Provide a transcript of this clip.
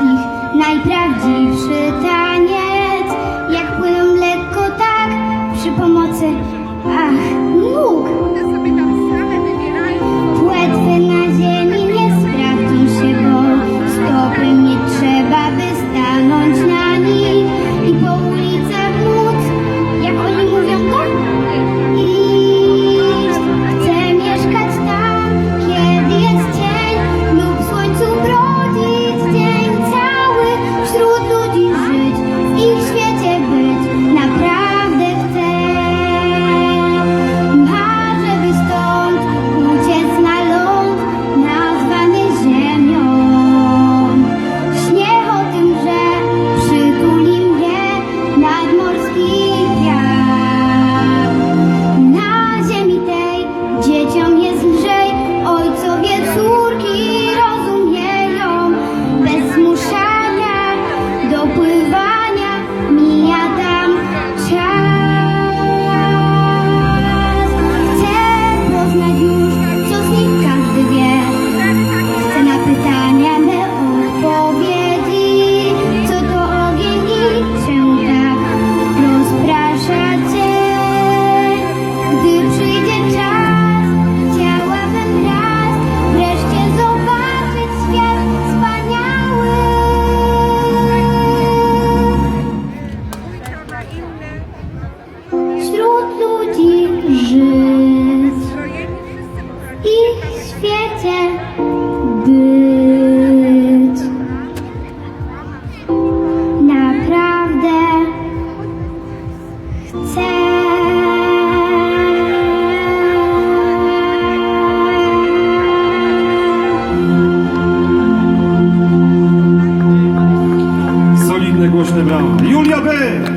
nich najprawdziwszy taniec. Jak płyną lekko tak przy pomocy, ach, nóg. Płetwy na ziemi. 用力啊！哥。